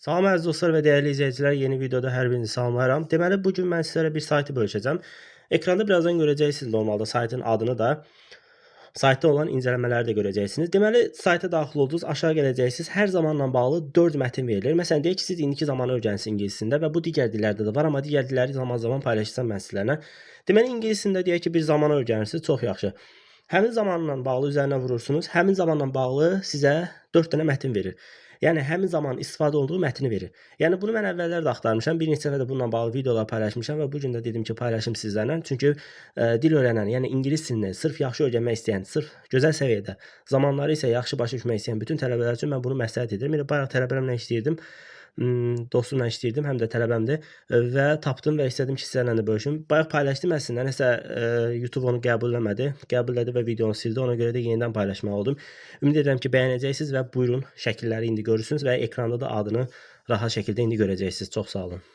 Salam əziz dostlar və dəyərli izləyicilər, yeni videoda hər birinizi salamlayıram. Deməli, bu gün mən sizlərə bir saytı bölüşəcəm. Ekranda birazdan görəcəksiniz normalda saytın adını da, saytda olan incələmələri də görəcəksiniz. Deməli, sayta daxil oldunuz, aşağı gələcəksiniz. Hər zamanla bağlı 4 mətin verilir. Məsələn, deyək ki, siz indiki zamanı öyrənsiniz ingiliscəsində və bu digər dillərdə də var, amma digər dilləri zaman-zaman paylaşacağam mən sizlərlə. Deməli, ingiliscəsində deyək ki, bir zamanı öyrənirsiniz, çox yaxşı. Həmin zamanla bağlı üzərinə vurursunuz. Həmin zamanla bağlı sizə 4 dənə mətin verir. Yəni həmin zaman istifadə olduğu mətni verir. Yəni bunu mən əvvəllər də axtarmışam. Bir neçə dəfə də bununla bağlı videolar paylaşmışam və bu gün də dedim ki, paylaşım sizlərlə. Çünki ə, dil öyrənən, yəni ingilis dilini sırf yaxşı öyrənmək istəyən, sırf gözəl səviyyədə, zamanları isə yaxşı başa düşmək istəyən bütün tələbələr üçün mən bunu məsləhət edirəm. Yəni bayaq tələbələrimlə işləyirdim. Hmm, dostumla işləyirdim, həm də tələbəmdir ə, və tapdım və istədim ki, sizlərlə də bölüşüm. Bayaq paylaşdım əslində, nəsə ə, YouTube onu qəbul eləmədi. Qəbul elədi və videonu sildi. Ona görə də yenidən paylaşmalı oldum. Ümid edirəm ki, bəyənəcəksiniz və buyurun şəkilləri indi görürsünüz və ekranda da adını rahat şəkildə indi görəcəksiniz. Çox sağ olun.